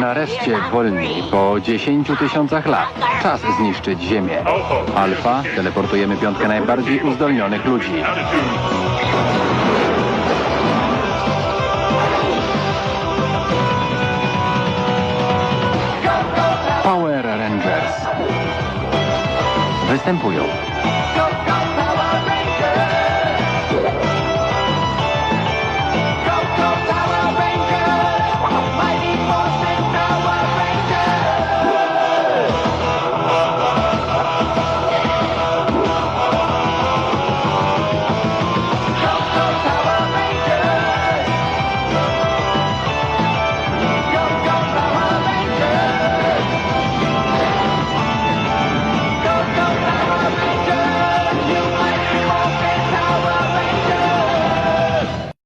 Nareszcie wolni, po 10 tysiącach lat. Czas zniszczyć Ziemię. Alfa, teleportujemy piątkę najbardziej uzdolnionych ludzi. Power Rangers. Występują